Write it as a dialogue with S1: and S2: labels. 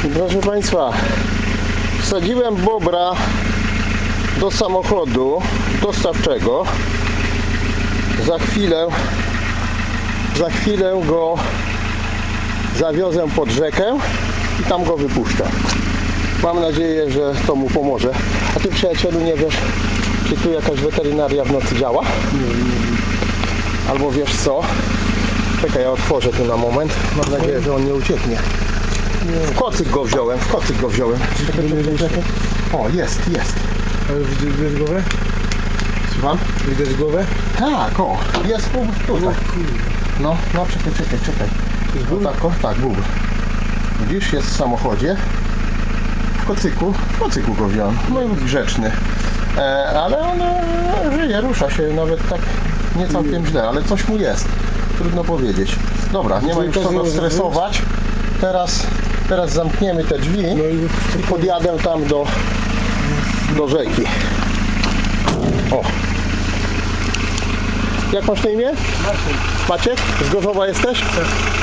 S1: Proszę Państwa, wsadziłem bobra do samochodu dostawczego. Za chwilę, za chwilę go zawiozę pod rzekę i tam go wypuszczę. Mam nadzieję, że to mu pomoże. A ty przyjacielu nie wiesz, czy tu jakaś weterynaria w nocy działa? Albo wiesz co? Czekaj, ja otworzę tu na moment. Mam nadzieję, że on nie ucieknie. W kocyk go wziąłem, w kocyk go wziąłem. Czekaj, czekaj, czekaj. O, jest, jest.
S2: Ale widać głowę?
S1: Słucham?
S2: Widać głowę?
S1: Tak, o, jest bóbr tutaj. No, no, czekaj, czekaj, czekaj. No, tak, o, tak, bóbr. Widzisz, jest w samochodzie. W kocyku, w kocyku go wziąłem. No i grzeczny. E, ale on e, żyje, rusza się nawet tak nie całkiem źle, ale coś mu jest. Trudno powiedzieć. Dobra, nie ma już co go stresować. Teraz, teraz zamkniemy te drzwi
S2: No i
S1: podjadę tam do, do rzeki. O. Jak masz na imię? Maciek. Z Gorzowa jesteś? Tak.